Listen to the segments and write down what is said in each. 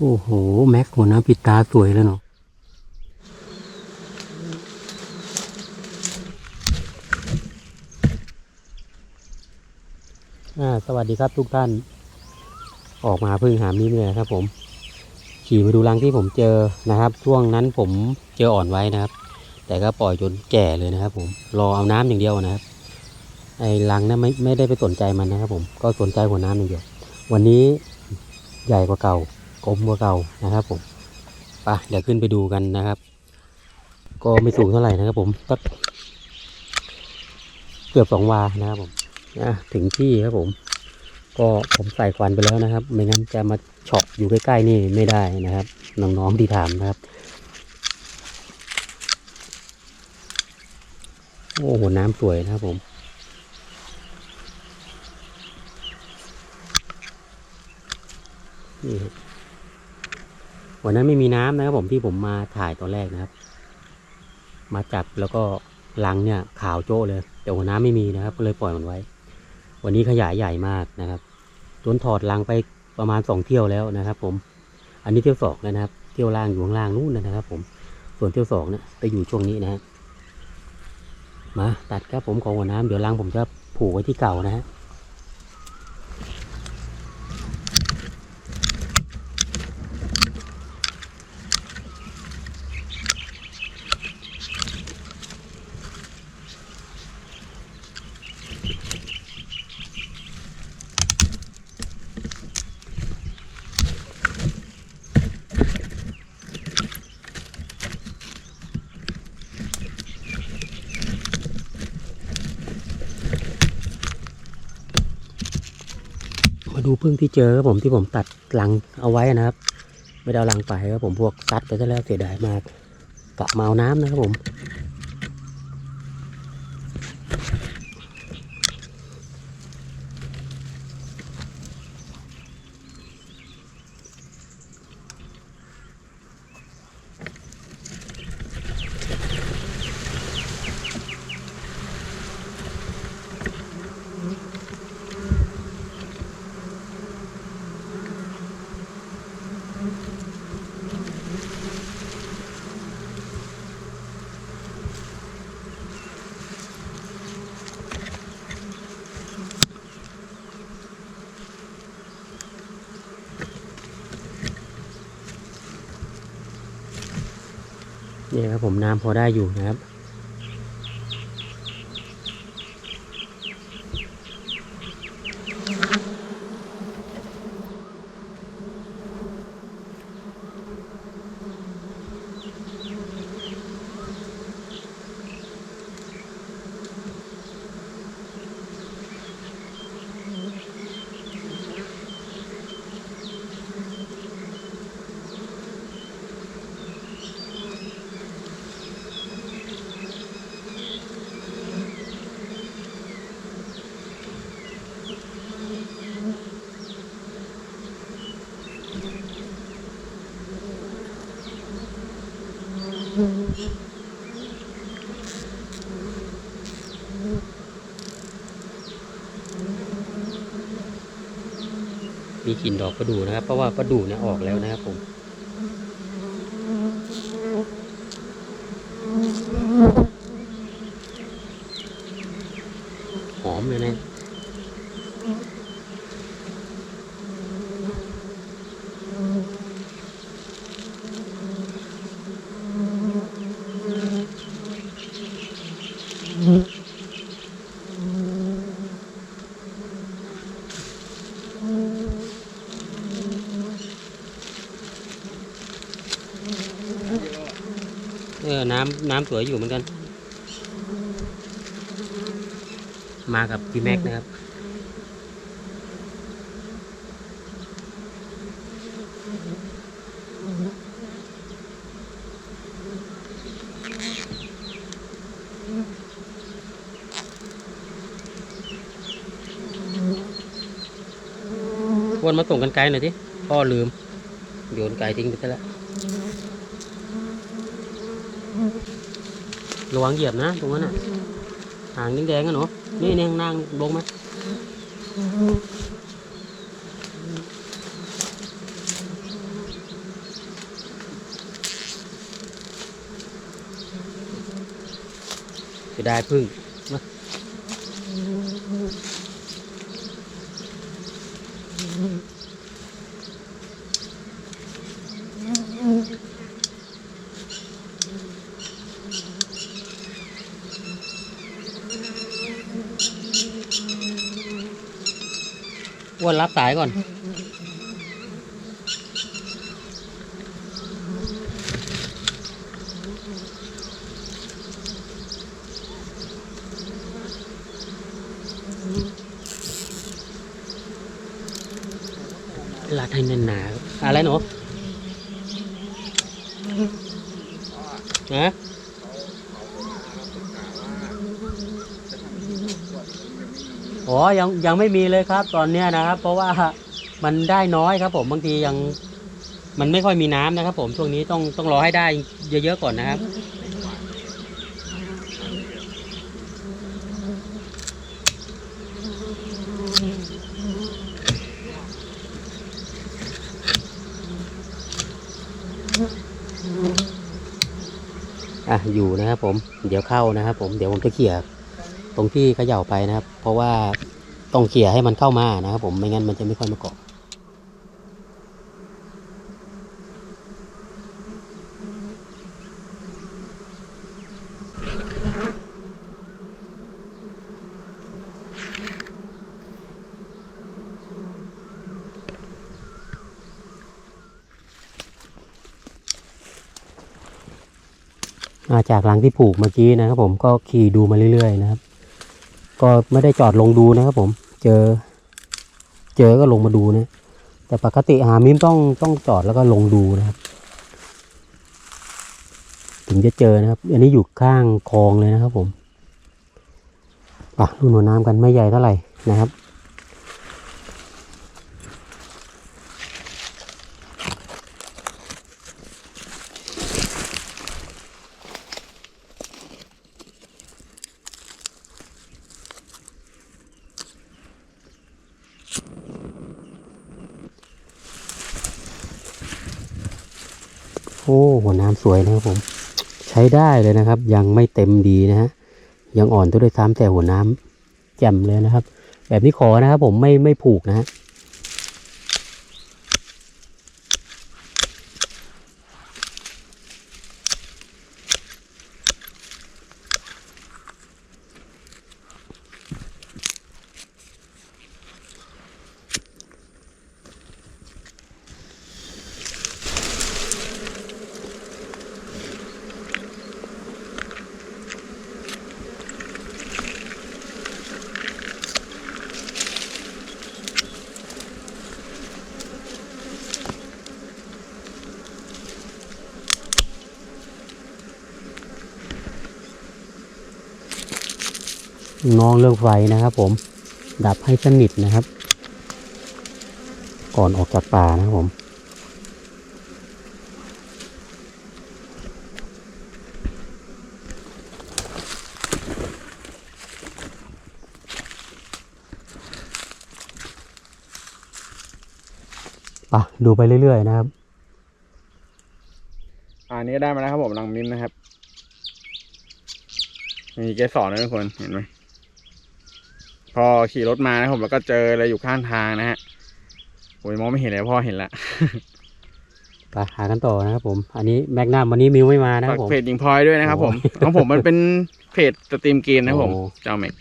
โอ้โห แม็กหัวน้ำปิดตาสวยแล้วเนาะอ่าสวัสดีครับทุกท่าน ออกมาพึ่งหามนี่เนี่ยครับ ผม ขี่มาดูรังที่ผมเจอนะครับ ช่วงนั้นผมเจออ่อนไว้นะครับ แต่ก็ปล่อยจนแก่เลยนะครับ ผมรอเอาน้ำอย่างเดียวนะครับ ไอ้รังนั้นไม่ไม่ได้ไปสนใจมันนะครับ ผมก็สนใจหัวน้ำอย่างเดียว วันนี้ใหญ่กว่าเก่า กลมกว่าเก่านะครับผมไปเดี๋ยวขึ้นไปดูกันนะครับ ก็ไม่สูงเท่าไหร่นะครับผมสักเกือบสองวานะครับผมอะถึงที่ครับผม ก็ผมใส่ควันไปแล้วนะครับ ไม่งั้นจะมาเฉาะอยู่ใกล้ๆนี่ไม่ได้นะครับ น้องๆที่ถามนะครับ โอ้โหน้ำสวยนะครับผมนี่ วันนั้นไม่มีน้ำนะครับผมที่ผมมาถ่ายตอนแรกนะครับ มาจับแล้วก็ลังเนี่ยขาวโจ้เลย แต่หัวน้ำไม่มีนะครับ ก็เลยปล่อยมันไว้ วันนี้ขยายใหญ่มากนะครับจนถอดลังไปประมาณสองเที่ยวแล้วนะครับ ผม อันนี้เที่ยวสองแล้วนะครับ เที่ยวล่างอยู่ข้างล่างนู่นนะครับ ผม ส่วนเที่ยวสองเนี่ยจะอยู่ช่วงนี้นะฮะมาตัดครับผมของหัวน้ำเดี๋ยวลังผมจะผูกไว้ที่เก่านะฮะ ดูพึ่งที่เจอครับผมที่ผมตัดลังเอาไว้นะครับ ไม่ได้เอาลังไปครับผมพวกซัดไปซะแล้วเสียดายมากกะเมาน้ำนะครับผม นี่ครับผมน้ำพอได้อยู่นะครับ มีกลิ่นดอกประดู่นะครับ เพราะว่าประดู่เนี่ยออกแล้วนะครับผมหอมเลยนะ เอน้ำน้ำสวยอยู่เหมือนกัน มากับพี่แม็กนะครับวรมาส่งกันไกลหน่อยสิพ่อลืม โยนไกลทิ้งไปซะแล้ว ระวังเหยียบนะตรงนั้นอะหางแดงๆกันเนาะนี่แนงนางลงไหมจะได้พึ่งมาอืม วนรับสายก่อน รัดให้แน่นหนาอะไรหนูนะ อ๋อยังยังไม่มีเลยครับ ตอนเนี้ยนะครับ เพราะว่ามันได้น้อยครับ ผมบางทียังมันไม่ค่อยมีน้ำนะครับ ผมช่วงนี้ต้องต้องรอให้ได้เยอะๆก่อนนะครับ อะอยู่นะครับผม เดี๋ยวเข้านะครับผมเดี๋ยวผมจะเขี่ย ตรงที่เขย่าไปนะครับ เพราะว่าต้องเขี่ยให้มันเข้ามานะครับ ผมไม่งั้นมันจะไม่ค่อยมาเกาะมาจากหลังที่ผูกเมื่อกี้นะครับผมก็ขี่ดูมาเรื่อยๆนะครับ ก็ไม่ได้จอดลงดูนะครับผม เจอ เจอก็ลงมาดูนะ แต่ปกติหามิมต้องต้องจอดแล้วก็ลงดูนะครับ ถึงจะเจอนะครับ อันนี้อยู่ข้างคลองเลยนะครับผมอะดูหนูน้ำกันไม่ใหญ่เท่าไหร่นะครับ โอ้หัวน้ำสวยนะครับผม ใช้ได้เลยนะครับ ยังไม่เต็มดีนะฮะยังอ่อนตัวด้วยซ้ำแต่หัวน้ำแจ่มเลยนะครับ แบบนี้ขอนะครับผมไม่ไม่ผูกนะฮะ น้องเรื่องไฟนะครับ ผมดับให้สนิทนะครับ ก่อนออกจากป่านะครับผมปะดูไปเรื่อยๆนะครับ อันนี้ก็ได้มาแล้วครับผมรังมิมนะครับ มีเกสรนะทุกคนเห็นไหม พอขี่รถมานะครับผมแล้วก็เจออะไรอยู่ข้างทางนะฮะโอ้ยมองไม่เห็นเลยพ่อเห็นละไปหากันต่อนะครับผม อันนี้แมกนัมวันนี้มิวไม่มานะคฝารับกผมเพจยิงพลอยด้วยนะครับผมของผมมันเป็นเพจสตรีมเกมนะครับผมโอ้เจ้าเมก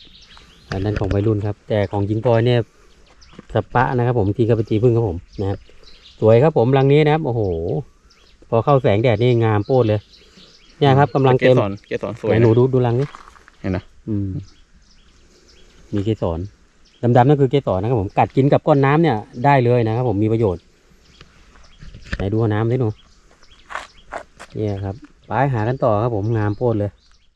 อันนั้นของวัยรุ่นครับ แต่ของจิงพลอยเนี่ยสปะนะครับผมทีกระปจีพึ่งครับผมนะครับสวยครับผมรังนี้นะครับ โอ้โห พอเข้าแสงแดดนี่งามโป้ดเลย เนี่ยครับกำลังเกเต็มสรเกสรสวยไหนนะหนูดูดูรังนี่เห็นนะอืม มีเกสรดำๆนั่นคือเกสรนะครับผมกัดกินกับก้อนน้ำเนี่ยได้เลยนะครับผมมีประโยชน์ไหนดูน้ำสิหนูเนี่ยครับไปหากันต่อครับผมงามโพดเลย